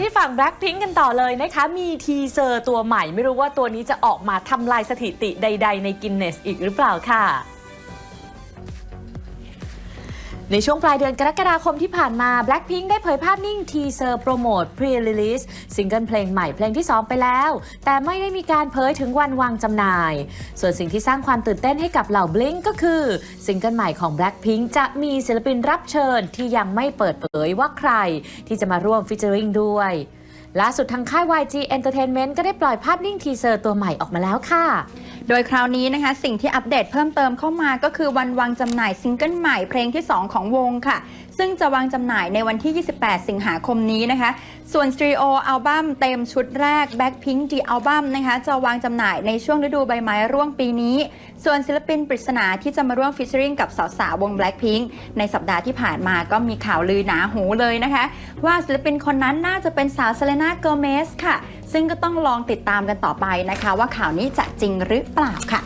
ที่ฝั่ง Blackpink กันต่อเลยนะคะ มีทีเซอร์ตัวใหม่ ไม่รู้ว่าตัวนี้จะออกมาทำลายสถิติใด ๆ ในกินเนสอีกหรือเปล่าค่ะ ในช่วงปลายเดือนกรกฎาคมที่ผ่านมา Blackpink ได้เผยภาพนิ่งทีเซอร์โปรโมท Pre-Release ซิงเกิลเพลงใหม่เพลงที่ 2 ไปแล้ว แต่ไม่ได้มีการเผยถึงวันวางจำหน่าย ส่วนสิ่งที่สร้างความตื่นเต้นให้กับเหล่า Blink ก็คือซิงเกิลใหม่ของ Blackpink จะมีศิลปินรับเชิญที่ยังไม่เปิดเผยว่าใคร ที่จะมาร่วมฟิชเจอริงด้วยล่าสุดทางค่าย YG Entertainment ก็ได้ปล่อยภาพนิ่งทีเซอร์ตัวใหม่ออกมาแล้วค่ะ โดยคราวนี้นะคะ สิ่งที่อัปเดตเพิ่มเติมเข้ามาก็คือวันวางจำหน่ายซิงเกิลใหม่เพลงที่ 2 ของวงค่ะ ซึ่งจะวางจำหน่ายในวันที่ 28 สิงหาคมนี้นะคะ ส่วนสตรีโออัลบั้มเต็มชุดแรก Blackpink The Album นะคะ จะวางจำหน่ายในช่วงฤดูใบไม้ร่วงปีนี้ ส่วนศิลปินปริศนาที่จะมาร่วมฟิชเชอริงกับสาวๆวง Blackpink ในสัปดาห์ที่ผ่านมาก็มีข่าวลือหนาหูเลยนะคะ ว่าศิลปินคนนั้นน่าจะเป็นสาวเซเลนาโกอร์เมสค่ะ ซึ่งก็ต้องลองติดตามกันต่อไปนะคะ ว่าข่าวนี้จะจริงหรือเปล่าค่ะ